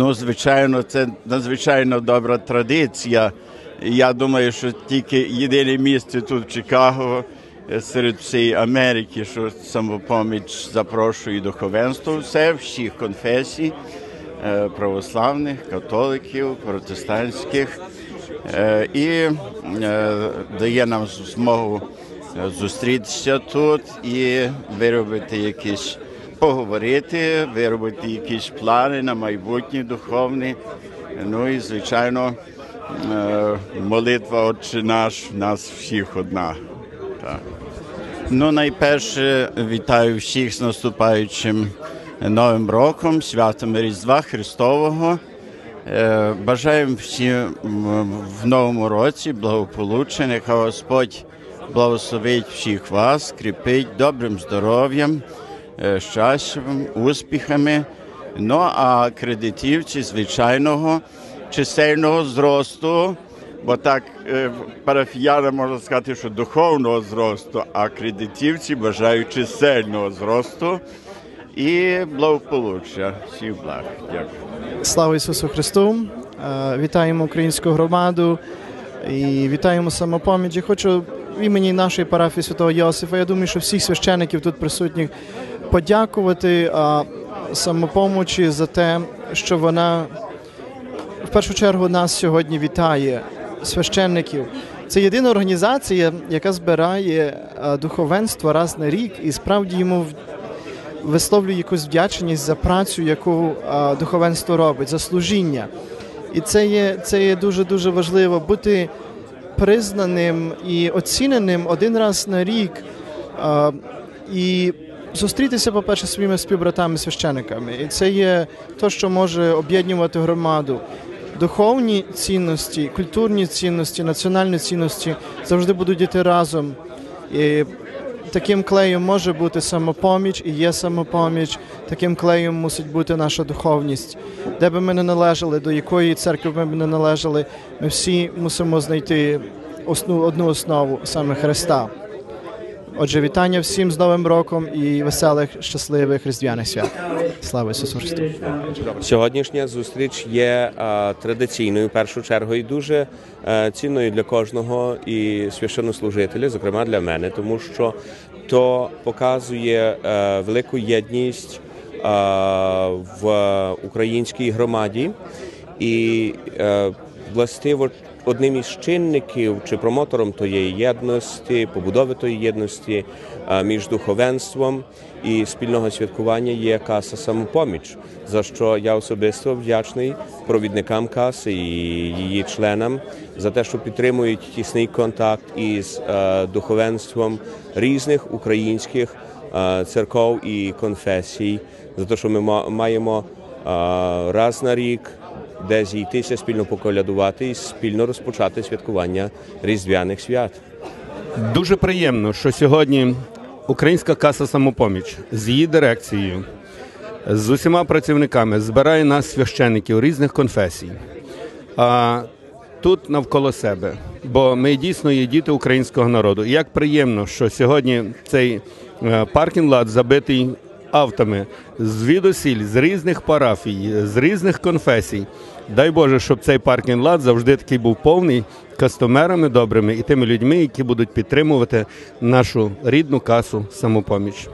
Ну, звичайно, це надзвичайно добра традиція. Я думаю, що тільки єдине місце тут в Чикаго серед всієї Америки, що самопоміч запрошує духовенство, все всіх конфесій, е, православних, католиків, протестантських, е, і е, дає нам змогу зустрітися тут і виробити якісь поговорити, виробити якісь плани на майбутнє духовне. Ну і звичайно, е, молитва Отче наш нас всіх одна. Так. Ну, найперше вітаю всіх з наступаючим Новим роком, святом Різдва Христового. Е, Бажаємо всім в новому році благополуччя, нехай Господь благословить всіх вас, кріпить добрим здоров'ям, щастям, успіхами. Ну а кредитівці звичайного чисельного зросту, бо так е, парафіяна можна сказати, що духовного зросту, а кредитівці бажають чисельного зросту і благополуччя. Всіх благ. Дякую. Слава Ісусу Христу! Е, Вітаємо українську громаду і вітаємо самопоміч. Я хочу імені нашої парафії святого Йосифа. Я думаю, що всіх священиків тут присутніх подякувати а, самопомочі за те, що вона в першу чергу нас сьогодні вітає, священників. Це єдина організація, яка збирає духовенство раз на рік і справді йому висловлює якусь вдячність за працю, яку духовенство робить, за служіння. І це є, це є дуже дуже важливо бути признаним і оціненим один раз на рік. І зустрітися, по-перше, своїми співбратами священиками. І це є те, що може об'єднувати громаду. Духовні цінності, культурні цінності, національні цінності завжди будуть йти разом. І таким клеєм може бути самопоміч і є самопоміч. Таким клеєм мусить бути наша духовність. Де би ми не належали, до якої церкви ми б не належали, ми всі мусимо знайти одну основу саме Христа. Отже, вітання всім з Новим роком і веселих, щасливих різдвяних свят. Слава Ісусу Христу! Сьогоднішня зустріч є е, традиційною в першу чергу і дуже е, цінною для кожного і священнослужителя, зокрема для мене, тому що то показує е, велику єдність в українській громаді і властиво одним із чинників чи промотором тієї єдності, побудови тої єдності між духовенством і спільного святкування є каса самопоміч, за що я особисто вдячний провідникам каси і її членам за те, що підтримують тісний контакт із духовенством різних українських церков і конфесій, за те, що ми ма- маємо раз на рік де зійтися, спільно поколядувати і спільно розпочати святкування різдвяних свят. Дуже приємно, що сьогодні Українська каса самопоміч з її дирекцією, з усіма працівниками збирає нас священників різних конфесій. А тут навколо себе, бо ми дійсно є діти українського народу. Як приємно, що сьогодні цей е, паркінг-лад забитий автами звідусіль, з різних парафій, з різних конфесій. Дай Боже, щоб цей паркінг-лад завжди такий був повний кастомерами добрими і тими людьми, які будуть підтримувати нашу рідну касу самопоміч.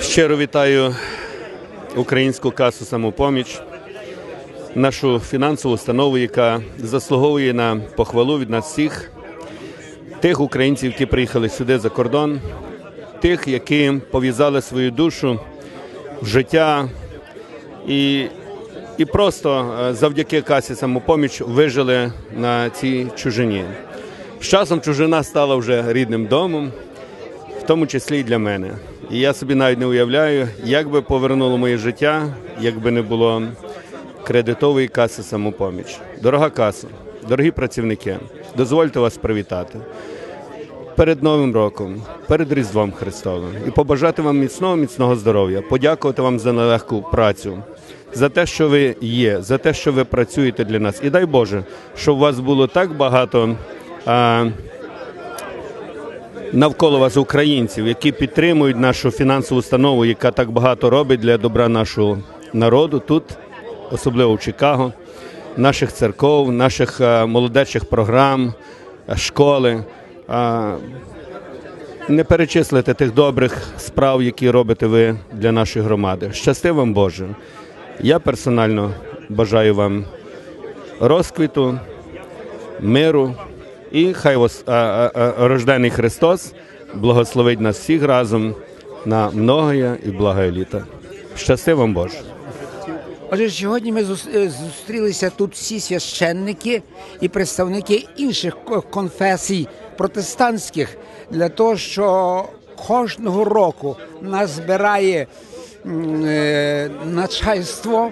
Щиро вітаю українську касу самопоміч, нашу фінансову установу, яка заслуговує на похвалу від нас всіх, тих українців, які приїхали сюди за кордон, тих, які пов'язали свою душу в життя і, і просто е, завдяки касі самопоміч вижили на цій чужині. З часом чужина стала вже рідним домом, в тому числі і для мене. І я собі навіть не уявляю, як би повернуло моє життя, якби не було кредитової каси самопоміч. Дорога каса, дорогі працівники, дозвольте вас привітати перед Новим роком, перед Різдвом Христовим і побажати вам міцного, міцного здоров'я, подякувати вам за нелегку працю, за те, що ви є, за те, що ви працюєте для нас. І дай Боже, щоб у вас було так багато. А, Навколо вас українців, які підтримують нашу фінансову установу, яка так багато робить для добра нашого народу тут особливо в Чикаго, наших церков, наших молодечих програм, школи. Не перечислити тих добрих справ, які робите ви для нашої громади. Щасти вам Боже. Я персонально бажаю вам розквіту, миру і хай вас рождений Христос благословить нас всіх разом на многоє і благое літа. Щасти вам Боже. Отже, сьогодні ми е, зустрілися тут всі священники і представники інших конфесій протестантських для того, що кожного року нас збирає е, начальство,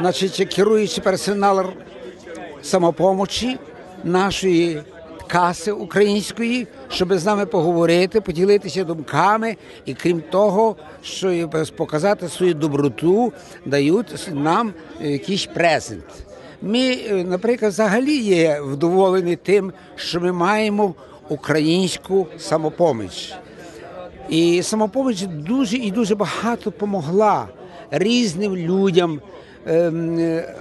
значить керуючий персонал самопомочі нашої каси української, щоб з нами поговорити, поділитися думками, і крім того, що показати свою доброту, дають нам якийсь презент. Ми, е, наприклад, взагалі є вдоволені тим, що ми маємо українську самопоміч. І самопоміч дуже і дуже багато допомогла різним людям. ем, е,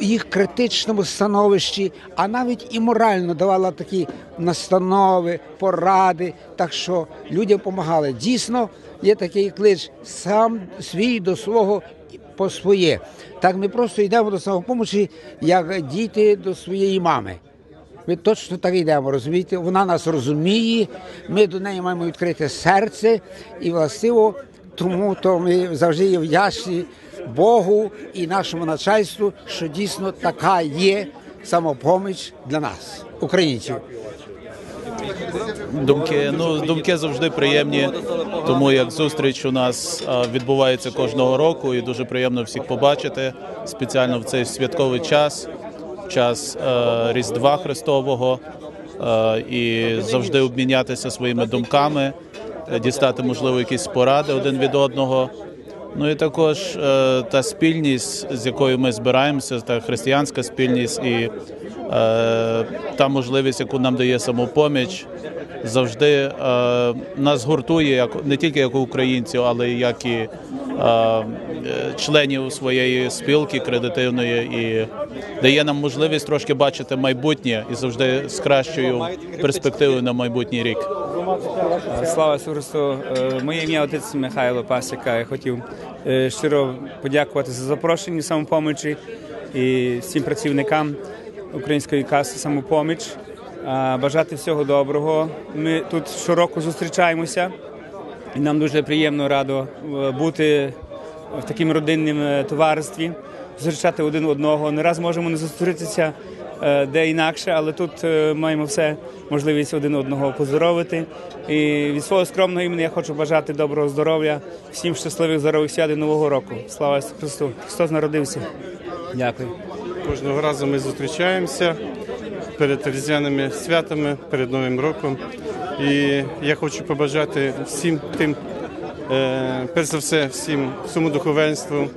їх критичному становищі, а навіть і морально давала такі настанови, поради. Так що людям допомагали. Дійсно, є такий клич сам свій до свого по своє. Так ми просто йдемо до самопомочі, як діти до своєї мами. Ми точно так йдемо, розумієте? Вона нас розуміє, ми до неї маємо відкрите серце і властиво, тому то ми завжди є вдячні Богу і нашому начальству, що дійсно така є самопоміч для нас, українців. Думки, ну думки завжди приємні, тому як зустріч у нас відбувається кожного року, і дуже приємно всіх побачити спеціально в цей святковий час, в час е, Різдва Христового, е, і завжди обмінятися своїми думками, е, дістати можливо якісь поради один від одного. Ну і також та спільність, з якою ми збираємося, та християнська спільність і та можливість, яку нам дає самопоміч, завжди нас гуртує як не тільки як українців, але й як і членів своєї спілки кредитивної, і дає нам можливість трошки бачити майбутнє і завжди з кращою перспективою на майбутній рік. Слава Ісусу Христу! Е, Моє ім'я отець Михайло Пасіка. Я хотів е, щиро подякувати за запрошення самопомочі і всім працівникам української каси самопоміч. Е, Бажати всього доброго. Ми тут щороку зустрічаємося, і нам дуже приємно радо е, бути в такому родинному е, товаристві, зустрічати один одного. Не раз можемо не зустрітися е, де інакше, але тут е, маємо все можливість один одного поздоровити. І від свого скромного імені я хочу бажати доброго здоров'я, всім щасливих здорових свят і нового року. Слава Ісусу Христу! Христос народився. Дякую. Кожного разу ми зустрічаємося перед різдвяними святами, перед Новим роком. І я хочу побажати всім тим, перш за все, всім всьому духовенству,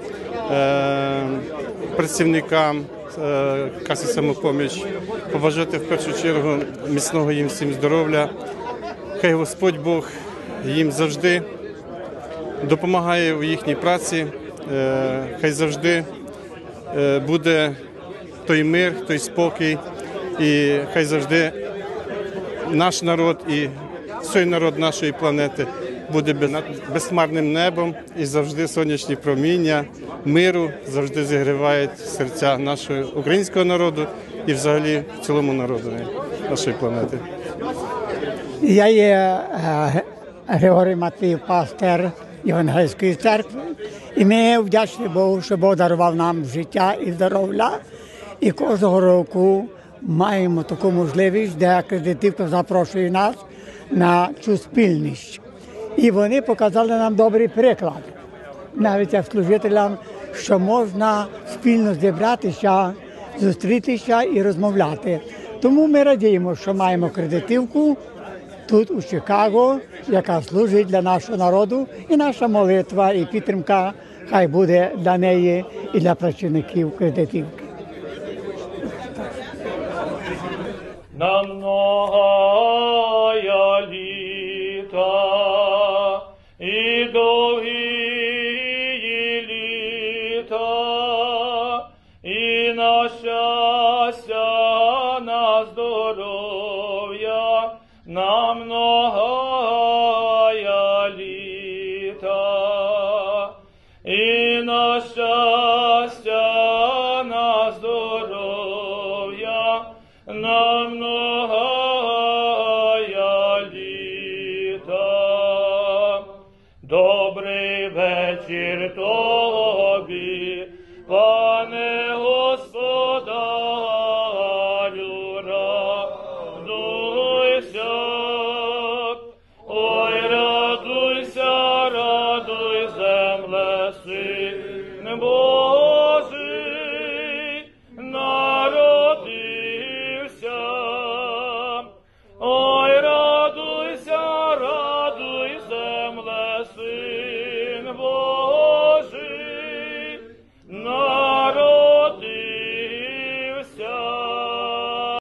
е, працівникам е, каси самопоміч, побажати в першу чергу міцного їм всім здоров'я. Хай Господь Бог їм завжди допомагає у їхній праці, е, хай завжди е, буде той мир, той спокій, і хай завжди наш народ і всій народ нашої планети буде без- над безхмарним небом і завжди сонячні проміння миру завжди зігрівають серця нашого українського народу і взагалі цілому народу нашої планети. Я є е, Григорій Матвій, пастир Євангельської церкви, і ми вдячні Богу, що Бог дарував нам життя і здоров'я. І кожного року маємо таку можливість, де акредитивка запрошує нас на цю спільність. І вони показали нам добрий приклад, навіть як служителям, що можна спільно зібратися, зустрітися і розмовляти. Тому ми радіємо, що маємо кредитивку тут у Чикаго, яка служить для нашого народу, і наша молитва і підтримка хай буде для неї і для працівників кредитівки. на многая літа літа Добрий вечір тобі, пане Господарю, радуйся, ой, радуйся, радуй земле, син Божий.